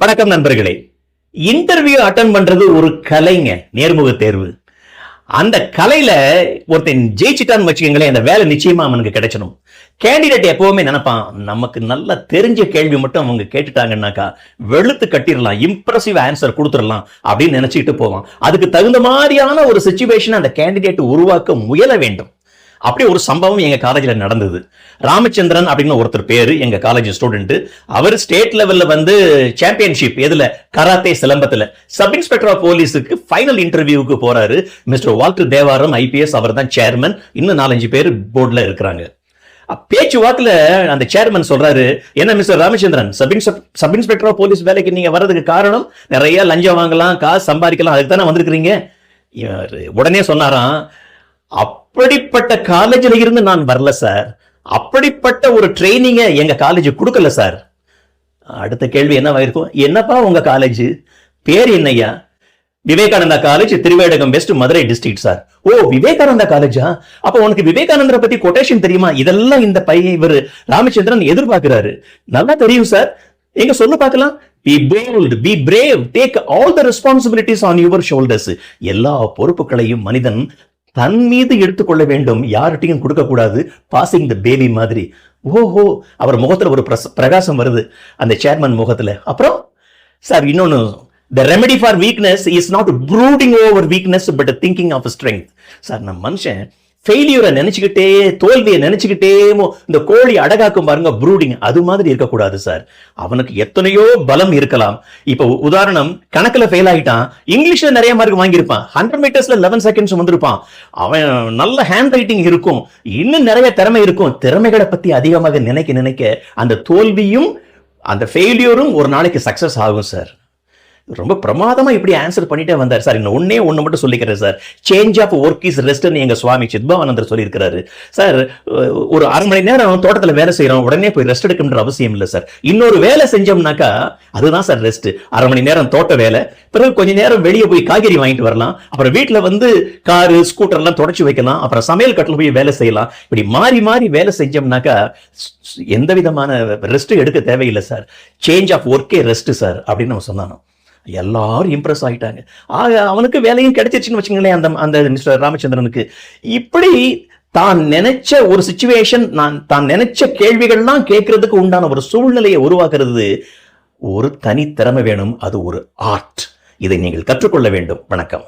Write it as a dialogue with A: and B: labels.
A: வணக்கம் நண்பர்களே. Interview attend பண்றது ஒரு கலைங்க நேர்முக தேர்வு. அந்த கலையில ஒருத்தன் ஜெயிச்சிட்டான்னு வச்சுக்கோங்களேன் அந்த வேலை நிச்சயமா அவனுக்கு கிடைச்சிடும் கேண்டிடேட் எப்பவுமே நினைப்பான் நமக்கு நல்லா தெரிஞ்ச கேள்வி மட்டும் அவங்க கேட்டுட்டாங்கன்னாக்கா வெளுத்து கட்டிடலாம் இம்ப்ரெசிவ் ஆன்சர் கொடுத்துடலாம் அப்படின்னு நினைச்சிட்டு போவான். அதுக்கு தகுந்த மாதிரியான ஒரு சுச்சுவேஷன் அந்த கேண்டிடேட் உருவாக்க முயல வேண்டும். அப்படி ஒரு சம்பவம் எங்க காலேஜ்ல நடந்தது. ராமச்சந்திரன் அப்படின்னு ஒருத்தர் பேர் எங்க காலேஜ் ஸ்டூடெண்ட் அவர் ஸ்டேட் லெவல்ல வந்து சாம்பியன்ஷிப் எதுல? கராத்தே சிலம்பத்துல. சப் இன்ஸ்பெக்டர் ஆஃப் போலீஸுக்கு ஃபைனல் இன்டர்வியூவுக்கு போறாரு. மிஸ்டர் வால்டர் தேவாரம் ஐபிஎஸ் அவர் தான் சேர்மன் இன்னும் நாலஞ்சு பேர் போர்டுல இருக்கிறாங்க. பேச்சு வாக்குல அந்த சேர்மன் சொல்றாரு என்ன mister Ramachandran sub sub inspector of police வேலைக்கு நீங்க வர்றதுக்கு காரணம் நிறைய லஞ்சம் வாங்கலாம் காசு சம்பாதிக்கலாம் அதுக்கு தானே வந்திருக்கிறீங்க? உடனே சொன்னாராம் அப்படிப்பட்ட காலேஜில் இருந்து நான் வரல சார் அப்படிப்பட்ட ஒரு ட்ரைனிங்கை எங்க காலேஜ் கொடுக்கல சார் அடுத்த கேள்வி என்னவாயிருக்கும் என்னப்பா உங்க காலேஜ் பேர் என்னையா Vivekananda college Thiruvedagam west Madurai district sir ஓ விவேகானந்தா காலேஜா அப்ப உனக்கு விவேகானந்தரை பத்தி கொட்டேஷன் தெரியுமா? இதெல்லாம் இந்த பையன் இவர் ராமச்சந்திரன் எதிர்பார்க்கிறாரு. நல்லா தெரியும் சார் எங்க சொல்ல பார்க்கலாம். Be bold be brave take all the responsibilities on your shoulders எல்லா பொறுப்புகளையும் மனிதன் தன் மீது எடுத்துக்கொள்ள வேண்டும். யார்கிட்டையும் கொடுக்கக்கூடாது. பாசிங் த பேபி மாதிரி. ஓஹோ அவர் முகத்துல ஒரு பிரச- பிரகாசம் வருது. அந்த சேர்மன் முகத்துல. அப்புறம் சார் இன்னொன்னு the remedy for weakness is not brooding over weakness but thinking of strength sir நம்ம மனுஷன். ஃபெயிலியரை நினைச்சுக்கிட்டே தோல்வியை நினைச்சுக்கிட்டே இந்த கோழி அடகாக்கும் பாருங்க ப்ரூடிங் அது மாதிரி இருக்கக்கூடாது சார் அவனுக்கு எத்தனையோ பலம் இருக்கலாம். இப்போ உதாரணம் கணக்கில் ஃபெயில் ஆகிட்டான் இங்கிலீஷ்ல நிறைய மார்க் வாங்கியிருப்பான். ஹண்ட்ரட் மீட்டர்ஸ்ல லெவன் செகண்ட்ஸ் வந்திருப்பான். அவன் நல்ல ஹேண்ட் ரைட்டிங் இருக்கும். இன்னும் நிறைய திறமை இருக்கும். திறமைகளை பத்தி அதிகமாக நினைக்க நினைக்க அந்த தோல்வியும் அந்த ஃபெயிலியரும் ஒரு நாளைக்கு சக்சஸ் ஆகும் சார் ரொம்ப பிரமாதமா இப்படி ஆன்சர் பண்ணிட்டே வந்தார் சார். இன்னும் ஒன்னே ஒண்ணு மட்டும் சொல்லிக்கிறேன் sir. Change of work is ரெஸ்ட்னு எங்க சுவாமி சித்பவானந்தர் சொல்லியிருக்கிறாரு. சார் ஒரு அரை மணி நேரம் தோட்டத்துல வேலை செய்கிறோம் உடனே போய் ரெஸ்ட் எடுக்கணுன்ற அவசியம் இல்லை சார். இன்னொரு வேலை செஞ்சோம்னாக்கா அதுதான் சார் ரெஸ்ட் அரை மணி நேரம் தோட்ட வேலை பிறகு கொஞ்ச நேரம் வெளியே போய் காய்கறி வாங்கிட்டு வரலாம் அப்புறம் வீட்டில் வந்து காரு ஸ்கூட்டர் எல்லாம் வைக்கலாம் அப்புறம் சமையல் கட்டில் போய் வேலை செய்யலாம். இப்படி மாறி மாறி வேலை செஞ்சோம்னாக்கா எந்த விதமான ரெஸ்ட் எடுக்க தேவையில்லை சார். சேஞ்ச் ஆஃப் ஒர்க்கே ரெஸ்ட் சார் அப்படின்னு நம்ம சொன்னானோம் எல்லாரும் இம்ப்ரெஸ் ஆயிட்டாங்க. ஆக அவனுக்கு வேலையும் கிடைச்சிருச்சுன்னு வச்சுங்களேன் அந்த அந்த மிஸ்டர் ராமச்சந்திரனுக்கு. இப்படி தான் நினைச்ச ஒரு சுச்சுவேஷன் நான் தான் நினைச்ச கேள்விகள்லாம் கேட்கறதுக்கு உண்டான ஒரு சூழ்நிலையை உருவாக்குறது ஒரு தனித்திறமை வேணும் அது ஒரு ஆர்ட் இதை நீங்கள் கற்றுக்கொள்ள வேண்டும். வணக்கம்.